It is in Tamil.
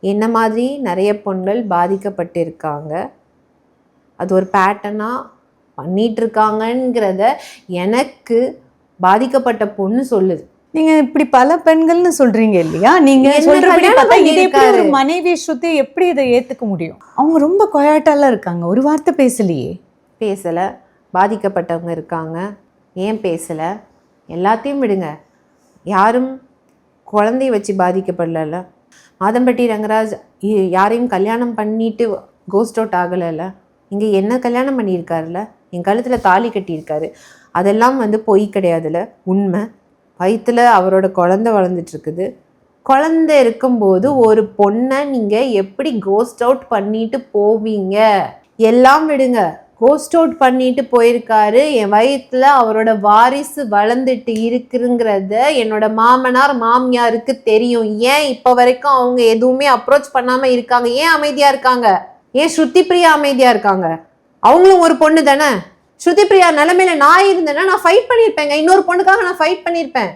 என்ன மாதிரி நிறைய பெண்கள் பாதிக்கப்பட்டிருக்காங்க. அது ஒரு பேட்டர்னாக பண்ணிட்டு இருக்காங்கங்கிறத எனக்கு பாதிக்கப்பட்ட பொண்ணு சொல்லுது. நீங்க இப்படி பல பெண்கள்னு சொல்றீங்க இல்லையா? நீங்க சொல்றபடி கல்யாணம் பார்த்தா இது எப்படி ஒரு? மனைவி ஸ்ருதி எப்படி இதை ஏத்துக்க முடியும்? அவங்க ரொம்ப கொயாட்டாலாம் இருக்காங்க. ஒரு வார்த்தை பேசலையே. பேசலை. பாதிக்கப்பட்டவங்க இருக்காங்க. ஏன் பேசலை? எல்லாத்தையும் விடுங்க. யாரும் குழந்தைய வச்சு பாதிக்கப்படல மாதம்பட்டி ரங்கராஜ் இ- யாரையும் கல்யாணம் பண்ணிட்டு கோஸ்ட் அவுட் ஆகலைல்ல? இங்கே என்ன கல்யாணம் பண்ணியிருக்காருல என் கழுத்தில் தாலி கட்டியிருக்காரு. அதெல்லாம் வந்து பொய் கிடையாதுல உண்மை. வயிற்றில் அவரோட குழந்தை வளர்ந்துட்டுருக்குது. குழந்த குழந்தை இருக்கும்போது ஒரு பொண்ணை நீங்கள் எப்படி கோஸ்ட் அவுட் பண்ணிட்டு போவீங்க? எல்லாம் விடுங்க. கோஸ்ட் அவுட் பண்ணிட்டு போயிருக்காரு. என் வயிற்றுல அவரோட வாரிசு வளர்ந்துட்டு இருக்குங்கிறத என்னோட மாமனார் மாமியாருக்கு தெரியும். ஏன் இப்போ வரைக்கும் அவங்க எதுவுமே அப்ரோச் பண்ணாம இருக்காங்க? ஏன் அமைதியா இருக்காங்க? ஏன் ஸ்ருதி பிரியா அமைதியா இருக்காங்க? அவங்களும் ஒரு பொண்ணு தானே? ஸ்ருதி பிரியா நிலைமையில நான் இருந்தேன்னா நான் ஃபைட் பண்ணியிருப்பேங்க இன்னொரு பொண்ணுக்காக நான் ஃபைட் பண்ணியிருப்பேன்